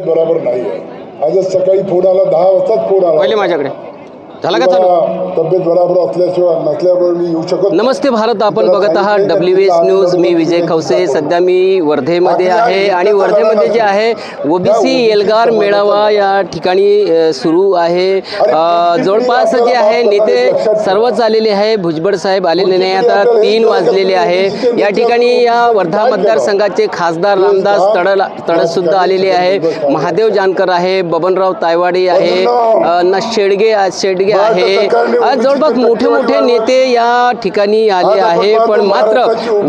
बरोबर नाही आहे आजच सकाळी फोन आला दहा वाजताच फोन आला. पहिले माझ्याकडे. झाला का चालू? तब्येत बरोबर असल्याशिवाय नसल्यामुळे मी येऊ शकत. नमस्ते भारत आपण बघत आहात डब्ल्यू एस न्यूज मी विजय खवसे. सध्या मी वर्धेमध्ये आहे आणि वर्धेमध्ये जे आहे ओबीसी एल्गार मेळावा या ठिकाणी सुरू आहे. जवळपास जे आहे नेते सर्वच आलेले आहे. भुजबळ साहेब आलेले नाही. आता तीन वाजलेले आहे. या ठिकाणी या वर्धा मतदारसंघाचे खासदार रामदास तडल तडसुद्धा आलेले आहे. महादेव जानकर आहे बबनराव तायवाडे आहे. न शेडगे शेडगे आहे अ, जवळपास मोठे मोठे नेते या ठिकाणी आले आहे पण मात्र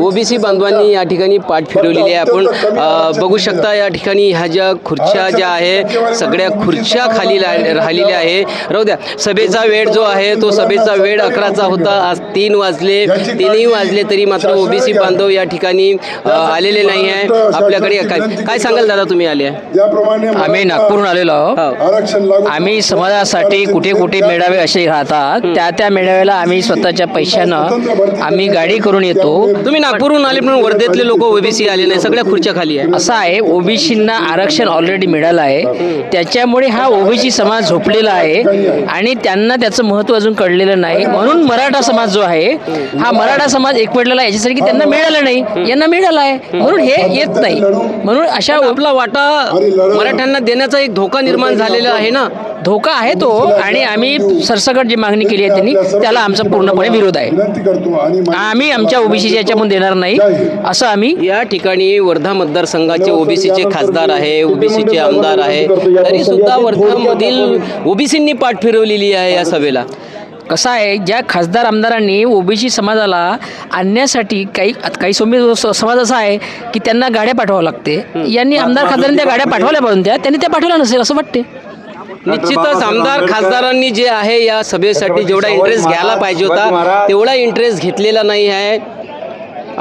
ओबीसी बांधवांनी या ठिकाणी पाठ फिरवलेली आहे. आपण बघू शकता या ठिकाणी ह्या ज्या खुर्च्या ज्या आहे सगळ्या खुर्च्या खाली राहिलेल्या आहे. राहू द्या. सभेचा वेळ जो आहे तो सभेचा वेळ अकराचा होता. आज तीन वाजले. तीनही वाजले तरी मात्र ओबीसी बांधव या ठिकाणी आलेले नाही आहे. आपल्याकडे काय काय सांगाल दादा तुम्ही आले आम्ही नागपूरहून आलेलो आहोत. हो. आम्ही समाजासाठी कुठे कुठे मेळावे असे राहतात. त्या त्या मेळाव्याला आम्ही स्वतःच्या पैशानं आम्ही गाडी करून येतो. तुम्ही नागपूरहून आले पण वर्धेतले लोक ओबीसी आले नाही सगळ्या खुर्च्या खाली आहे. असं आहे ओबीसींना आरक्षण ऑलरेडी मिळालं आहे. त्याच्यामुळे हा ओबीसी समाज झोपलेला आहे आणि त्यांना त्याचं महत्त्व अजून कळलेलं नाही. म्हणून मराठा समाज जो आहे हा मराठा समाज एकवटलेला आहे. याच्यासाठी त्यांना मिळालं नाही. यांना मिळालं आहे. म्हणून हे येत नाही. म्हणून अशा आपला वाटा मराठ्यांना देण्याचा एक धोका निर्माण झालेला आहे ना. धोका आहे तो आणि आम्ही सरसकट जी मागणी केली आहे त्यांनी त्याला आमचा पूर्णपणे विरोध आहे. आम्ही आमच्या ओबीसीच्या याच्यामधून देणार नाही असं आम्ही या ठिकाणी वर्धा मतदारसंघाचे ओबीसीचे खासदार आहे ओबीसीचे आमदार आहे. तरी सुद्धा वर्धामधील ओबीसींनी पाठ फिरवलेली आहे या सभेला. कसं आहे ज्या खासदार आमदारांनी ओबीसी समाजाला आणण्यासाठी काही काही सोमी समाज असा आहे की त्यांना गाड्या पाठवावं लागते. यांनी आमदार खासदारांनी त्या गाड्या पाठवल्या. पाहिजे त्या त्यांनी त्या पाठवल्या नसेल असं वाटते. निश्चितच आमदार खासदारांनी जे आहे या सभेसाठी जेवढा इंटरेस्ट घ्यायला पाहिजे होता तेवढा इंटरेस्ट घेतलेला नाही आहे.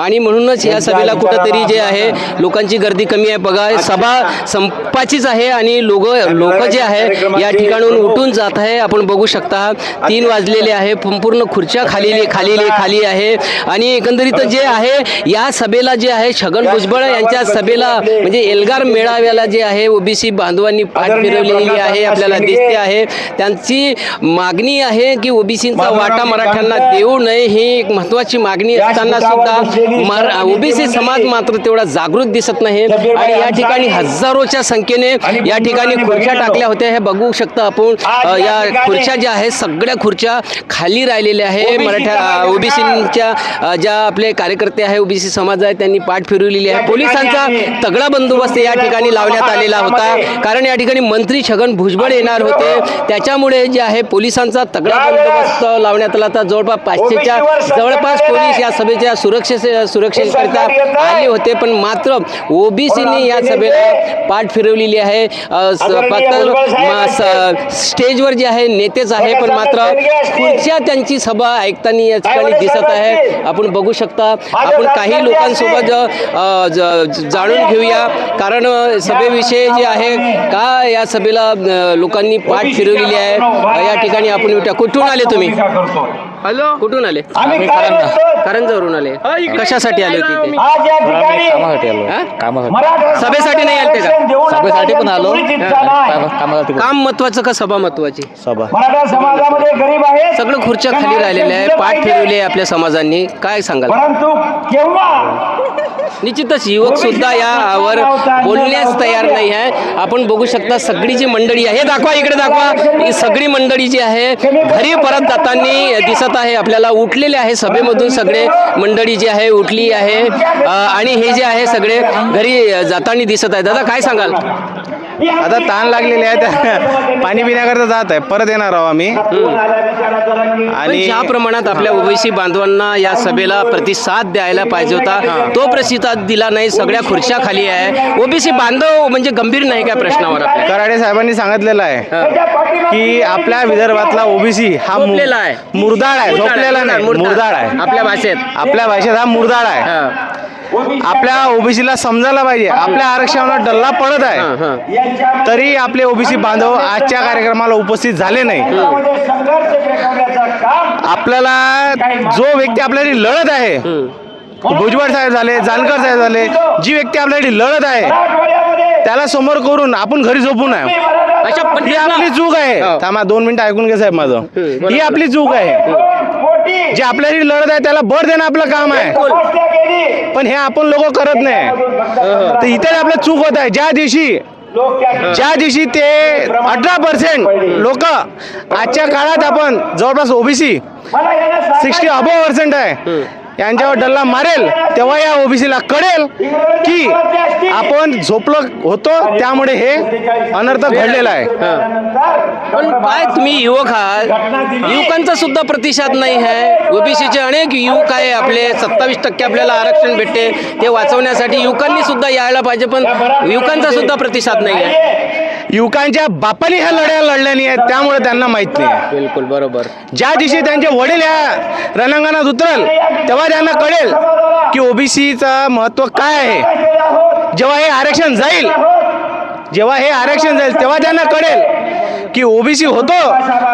आणि म्हणूनच या सभेला कुठंतरी जे आहे लोकांची गर्दी कमी आहे. बघा सभा संपाचीच आहे आणि लोक लोक जे आहे या ठिकाणून उठून जात आहे. आपण बघू शकता तीन वाजलेले आहे. संपूर्ण खुर्च्या खाली खाली खाली आहे. आणि एकंदरीत जे आहे या सभेला जे आहे छगन भुजबळ यांच्या सभेला म्हणजे एल्गार मेळाव्याला जे आहे ओबीसी बांधवांनी पाठ फिरवलेली आहे आपल्याला दिसते आहे. त्यांची मागणी आहे की ओबीसीचा वाटा मराठ्यांना देऊ नये ही एक महत्वाची मागणी असताना सुद्धा ओबीसी समाज मात्र तेवढा जागृत दिसत नाही आणि या ठिकाणी हजारोच्या संख्येने या ठिकाणी खुर्च्या टाकल्या होत्या. हे बघू शकता आपण. या खुर्च्या ज्या आहेत सगळ्या खुर्च्या खाली राहिलेल्या आहे मराठा ओबीसीच्या ज्या आपले कार्यकर्ते आहे ओबीसी समाज आहे त्यांनी पाठ फिरवलेली आहे. पोलिसांचा तगडा बंदोबस्त या ठिकाणी लावण्यात आलेला होता. कारण या ठिकाणी मंत्री छगन भुजबळ येणार होते. त्याच्यामुळे जे आहे पोलिसांचा तगडा बंदोबस्त लावण्यात आला होता. जवळपास पाचशेच्या जवळपास पोलीस या सभेच्या सुरक्षे सुरक्षेकरिता आले होते पण मात्र ओबीसीनी या सभेला पाठ फिरवलेली आहे. फक्त स्टेजवर जे आहे नेतेच आहे पण मात्र खुर्च्या त्यांची सभा ऐकताना या ठिकाणी दिसत आहे. आपण बघू शकता. आपण काही लोकांसोबत जाणून घेऊया. कारण सभेविषयी जे आहे का या सभेला लोकांनी पाठ फिरवलेली आहे? या ठिकाणी आपण कुठून आले तुम्ही? हॅलो? कुठून आले? आम्ही? करंजावरून आले. कशासाठी आले होते इथे? आज या ठिकाणी कामासाठी आलो. हा? कामासाठी. मराठा सभेसाठी नाही का? आरक्षण देऊ नका सभेसाठी पण आलो. मुळीच इच्छा नाही. कामासाठी काम महत्वाचं का सभा महत्वाची? सभा. मराठा समाजामध्ये गरीब आहे. सगळं खुर्च्या खाली राहिलेल्या आहे पाठ फिरवले आहे आपल्या समाजांनी. काय सांगाल? परंतु केव्हा निश्चितच युवक सुद्धा यावर बोलण्यास तयार नाही आहे. आपण बघू शकता सगळी जी मंडळी आहे हे दाखवा इकडे दाखवा. ही सगळी मंडळी जी आहे घरी परत जाताना दिसत आहे आपल्याला उठलेले आहे सभेमधून सगळे मंडळी जी आहे उठली आहे. आणि हे जे आहे सगळे घरी जाताना दिसत आहे. दादा काय सांगाल? आता ताण लागलेले आहे पाणी पिण्याकरता जात आहे. परत येणार आहोत आम्ही. आणि ज्या प्रमाणात आपल्या ओबीसी बांधवांना या सभेला प्रतिसाद द्यायला पाहिजे होता तो प्रतिसाद दिला नाही. सगळ्या खुर्च्या खाली आहे. ओबीसी बांधव म्हणजे गंभीर नाही का प्रश्नावर कराडे साहेबांनी सांगितलेलं आहे की आपल्या विदर्भातला ओबीसी हा. मुरदाळ आहे. झोपलेला नाही. मुरदाळ आहे. आपल्या भाषेत. आपल्या भाषेत हा मुरदाळ आहे. हा, आपल्या ओबीसीला समजायला पाहिजे. आपल्या आरक्षणाला डल्ला पडत हा, आहे. तरी आपले ओबीसी बांधव आजच्या कार्यक्रमाला उपस्थित झाले नाही. आपल्याला जो व्यक्ती आपल्यासाठी लढत आहे भुजबळ साहेब झाले जानकर साहेब झाले जी व्यक्ती आपल्यासाठी लढत आहे त्याला समोर करून आपण घरी झोपू नये. अशा ही आपली चूक आहे. थांबा दोन मिनिटं ऐकून घे साहेब माझं. ही आपली चूक आहे. जे आपल्यासाठी लढत आहे त्याला बळ देणं आपलं काम आहे. पण हे आपण लोक करत नाही. तर इथे आपलं चूक होत आहे. ज्या दिवशी ज्या दिवशी ते अठरा पर्सेंट लोक आजच्या काळात आपण जवळपास ओबीसी सिक्स्टी अबो पर्सेंट आहे. यांच्यावर डल्ला मारेल तेव्हा या ओबीसीला कळेल की आपण झोपलो होतो त्यामुळे हे अनर्थ घडलेला आहे. पण काय तुम्ही युवक आहात? युवकांचा सुद्धा प्रतिसाद नाही आहे. ओबीसीचे अनेक युवक आहे आपले सत्तावीस टक्के आपल्याला आरक्षण भेटते ते वाचवण्यासाठी युवकांनी सुद्धा यायला पाहिजे पण युवकांचा सुद्धा प्रतिसाद नाही आहे. युवकांच्या बापाने ह्या लढ्या लढल्या नाही आहेत त्यामुळे त्यांना माहीत नाही आहे. बिलकुल बरोबर. ज्या दिवशी त्यांचे वडील या रणांगणात उतरल तेव्हा त्यांना कळेल की ओबीसीचं महत्त्व काय आहे. जेव्हा हे आरक्षण जाईल जेव्हा हे आरक्षण जाईल तेव्हा त्यांना कळेल की ओबीसी होतो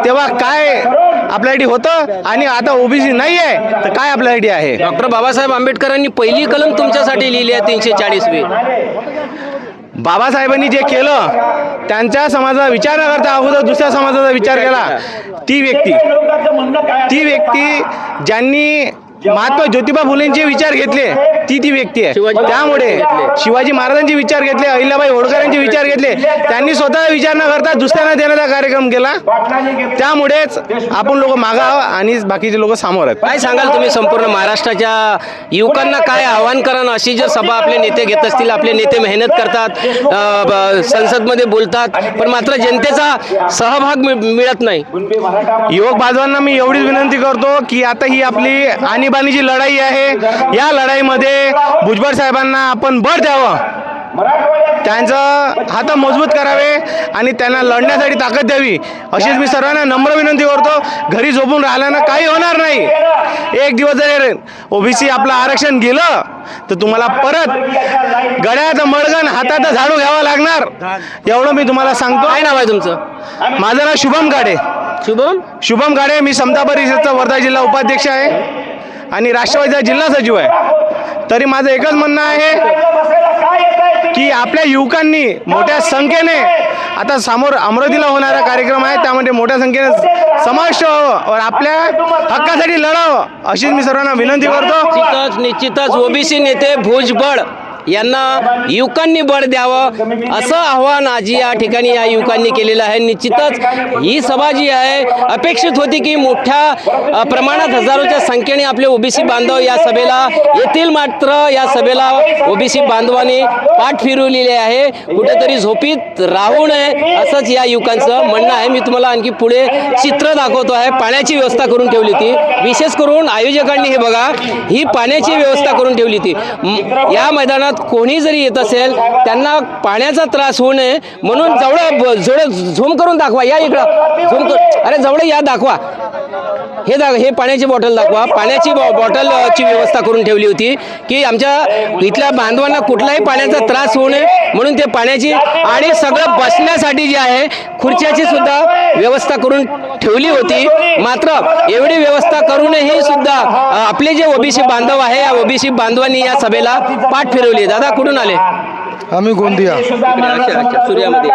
तेव्हा काय आपल्यासाठी होतं आणि आता ओबीसी नाही आहे तर काय आपल्यासाठी आहे? डॉक्टर बाबासाहेब आंबेडकरांनी पहिली कलम तुमच्यासाठी लिहिली आहे तीनशे चाळीसवी. बाबासाहेबांनी जे केलं त्यांच्या समाजाचा विचार न करता अगोदर दुसऱ्या समाजाचा विचार केला. ती व्यक्ती ती व्यक्ती ज्यांनी महात्मा ज्योतिबा फुलेंचे विचार घेतले ती ती व्यक्ती आहे त्यामुळे. शिवाजी महाराजांचे विचार घेतले अहिल्याबाई होळकरांचे विचार घेतले त्यांनी स्वतः विचार न करता दुसऱ्यांना देण्याचा कार्यक्रम केला. त्यामुळेच आपण लोक मागावं आणि बाकीचे लोक समोर आहेत काय सांगाल तुम्ही संपूर्ण महाराष्ट्राच्या युवकांना काय आव्हान करा अशी जर सभा आपले नेते घेत असतील आपले नेते मेहनत करतात संसदमध्ये बोलतात पण मात्र जनतेचा सहभाग मिळ- मिळत नाही युवक बांधवांना मी एवढीच विनंती करतो की आता ही आपली आणीबाणीची लढाई आहे या लढाईमध्ये भुजबळ साहेबांना आपण बळ द्यावं. त्यांचं हात मजबूत करावे आणि त्यांना लढण्यासाठी ताकद द्यावी. अशीच मी सर्वांना नम्र विनंती करतो. घरी झोपून राहिल्यानं काही होणार नाही. एक दिवस जर ओबीसी आपलं आरक्षण गेलं तर तुम्हाला परत गड्याचं मडगण हातात झाडू घ्यावा लागणार. एवढं मी तुम्हाला सांगतो. काय नाव आहे तुमचं? माझं नाव शुभम गाडे. शुभम? शुभम गाडे मी समता परिषदचा वर्धा जिल्हा उपाध्यक्ष आहे. आणि राष्ट्रवादीचा जिल्हा सचिव आहे. तरी माझं एकच म्हणणं आहे की आपल्या युवकांनी मोठ्या संख्येने आता समोर अमरावतीला होणारा कार्यक्रम आहे त्यामध्ये मोठ्या संख्येने समाविष्ट व्हावं आपल्या हक्कासाठी लढावं अशीच मी सर्वांना विनंती करतो. निश्चितच निश्चितच ओबीसी नेते भुजबळ यांना युवकांनी बळ द्यावं असं आव्हान आज या ठिकाणी या युवकांनी केलेलं आहे. निश्चितच ही सभा जी आहे अपेक्षित होती की मोठ्या प्रमाणात हजारोच्या संख्येने आपले ओबीसी बांधव या सभेला येतील मात्र या सभेला ओबीसी बांधवांनी पाठ फिरवलेली आहे. कुठेतरी झोपीत राहू नये असंच या युवकांचं म्हणणं आहे. मी तुम्हाला आणखी पुढे चित्र दाखवतो आहे. पाण्याची व्यवस्था करून ठेवली होती. विशेष करून आयोजकांनी हे बघा ही पाण्याची व्यवस्था करून ठेवली होती. या मैदानात कोणी जरी येत असेल त्यांना पाण्याचा त्रास होऊ नये म्हणून जवळ जवळ झूम करून दाखवा या इकडं. झूम कर अरे जवळ या दाखवा. हे दा हे पाण्याची बॉटल दाखवा. पाण्याची बॉ बॉटलची व्यवस्था करून ठेवली होती की आमच्या इथल्या बांधवांना कुठलाही पाण्याचा त्रास होऊ नये म्हणून ते पाण्याची आणि सगळं बसण्यासाठी जे आहे खुर्च्याची सुद्धा व्यवस्था करून ठेवली होती मात्र एवढी व्यवस्था करूनही सुद्धा आपले जे ओबीसी बांधव आहे या ओबीसी बांधवांनी या सभेला पाठ फिरवली दादा कुठून आले आम्ही गोंदिया सूर्यामध्ये.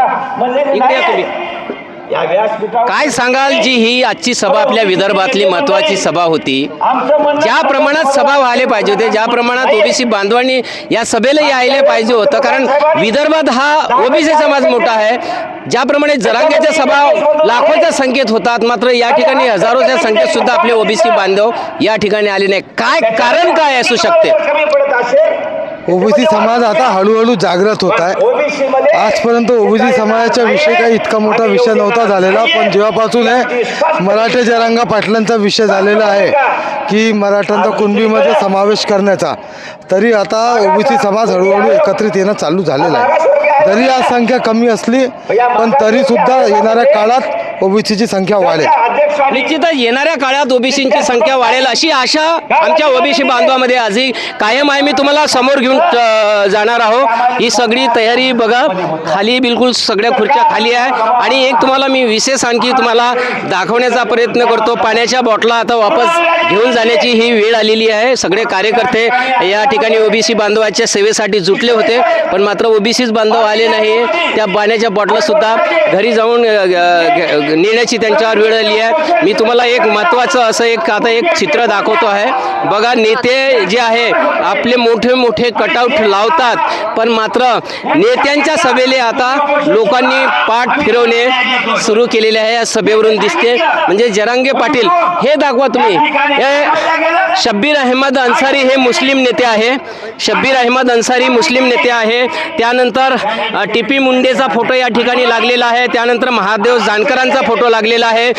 इकडे या तुम्ही. या व्यासपीठावर काय सांगाल जी ही आजची सभा आपल्या विदर्भातली महत्वाची सभा होती. ज्या प्रमाणात सभा व्हायला पाहिजे होते ज्या प्रमाणात ओबीसी बांधवांनी या सभेला यायला पाहिजे होतं. कारण विदर्भात हा ओबीसी समाज मोठा आहे. ज्याप्रमाणे जरांग्याच्या सभा लाखोच्या संख्येत होतात. मात्र या ठिकाणी हजारोच्या संख्येत सुद्धा आपले ओबीसी बांधव या ठिकाणी आले नाही काय कारण काय असू शकते? ओबीसी समाज आता हळूहळू जागृत होत आहे. आजपर्यंत ओबीसी समाजाच्या विषय काही इतका मोठा विषय नव्हता झालेला पण जेव्हापासून हे मराठा जरांगा पाटलांचा विषय झालेला आहे की मराठ्यांचा कुणबीमध्ये समावेश करण्याचा. तरी आता ओबीसी समाज हळूहळू एकत्रित येणं चालू झालेलं आहे. जरी आज संख्या कमी असली पण तरीसुद्धा येणाऱ्या काळात ओबीसीची संख्या वाढेल. निश्चितच येणाऱ्या काळात ओबीसींची संख्या वाढेल अशी आशा आमच्या ओबीसी बांधवामध्ये आजही कायम आहे. मी तुम्हाला समोर घेऊन जाणार आहो ही सगळी तयारी बघा. खाली बिलकुल सगळ्या खुर्च्या खाली आहे. आणि एक तुम्हाला मी विशेष आणखी तुम्हाला दाखवण्याचा प्रयत्न करतो. पाण्याच्या बॉटला आता वापस घेऊन जाण्याची ही वेळ आलेली आहे. सगळे कार्यकर्ते या ठिकाणी ओबीसी बांधवाच्या सेवेसाठी जुटले होते. पण मात्र ओबीसीच बांधव आले नाही त्या पाण्याच्या बॉटला सुद्धा घरी जाऊन नेण्याची त्यांच्यावर वेळ आली आहे. मी तुम्हाला एक महत्त्वाचं असं एक आता एक चित्र दाखवतो आहे. बघा नेते जे आहे आपले मोठे मोठे कटआउट लावतात. पण मात्र नेत्यांच्या सभेले आता लोकांनी पाठ फिरवणे सुरू केलेले आहे. या सभेवरून दिसते. म्हणजे जरांगे पाटील हे दाखवा तुम्ही. हे शब्बीर अहमद अन्सारी हे मुस्लिम नेते आहे. शब्बीर अहमद अन्सारी मुस्लिम नेते आहे. त्यानंतर टी पी मुंडेचा फोटो या ठिकाणी लागलेला आहे. त्यानंतर महादेव जानकरांचा फोटो लागलेला आहे.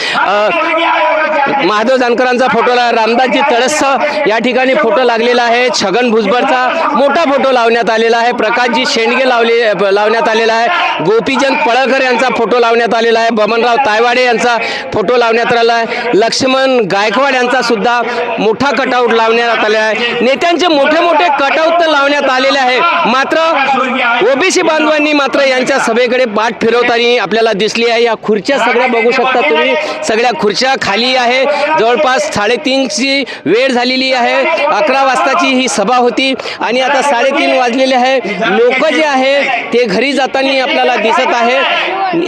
महादेव जानकरांचा फोटोला रामदासजी तळस या ठिकाणी फोटो लागलेला आहे. छगन भुजबळचा मोठा फोटो लावण्यात आलेला आहे. प्रकाशजी शेंडगे लावले लावण्यात आलेला आहे. गोपीचंद पळकर यांचा फोटो लावण्यात आलेला आहे. बमनराव तायवाडे यांचा फोटो लावण्यात आलेला आहे. लक्ष्मण गायकवाड यांचा सुद्धा मोठा कटआउट लावण्यात आलेला आहे. नेत्यांचे मोठे मोठे कटआउट तर लावण्यात आलेले आहे. मात्र ओबीसी बांधवांनी मात्र यांच्या सभेकडे पाठ फिरवताना आपल्याला दिसली आहे. या खुर्च्या सगळ्या बघू शकता तुम्ही. सगळ्या खुर्च्या खाली आहे. जवळपास साडेतीनची वेळ झालेली आहे. अकरा वाजताची ही सभा होती. आणि आता साडेतीन वाजलेले आहे. लोक जे आहे ते घरी जाताना आपल्याला दिसत आहे.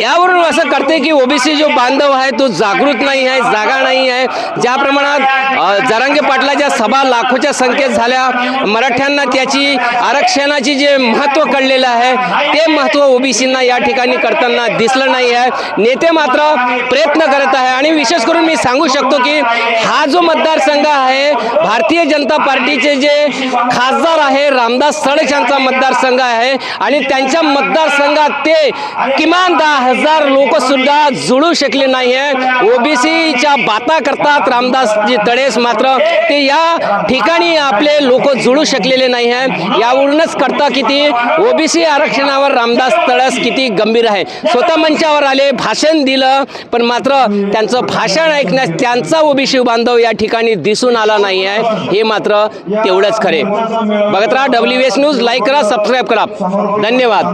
यावरून असं करते की ओबीसी जो बांधव आहे तो जागृत नाही आहे जागा नाही आहे. ज्या प्रमाणात जरांगे पाटलाच्या सभा लाखोच्या संख्येत झाल्या मराठ्यांना त्याची आरक्षणाची जे महत्त्व कळलेलं आहे ते महत्त्व ओबीसींना या ठिकाणी करताना दिसलं नाही आहे. नेते मात्र प्रयत्न करत आहे. आणि विशेष करून मी सांगू शकतो की हा जो मतदारसंघ आहे भारतीय जनता पार्टीचे जे खासदार आहे रामदास सडक यांचा मतदारसंघ आहे आणि त्यांच्या मतदारसंघात ते किमान दहा हजार लोक सुद्धा जुळू शकले नाही आहे ओबीसीच्या बाता करतात रामदासजी तळेस मात्र ते या ठिकाणी आपले लोक जुळू शकलेले नाही आहे यावरूनच करता किती ओबीसी आरक्षणावर रामदास तळस किती गंभीर आहे. स्वतः मंचावर आले भाषण दिलं पण मात्र त्यांचं भाषण ऐकण्यास त्यांचा ओबीसी बांधव या ठिकाणी दिसून आला नाही आहे हे मात्र तेवढंच खरे. बघत राहा डब्ल्यू एस न्यूज लाईक करा सबस्क्राईब करा. धन्यवाद.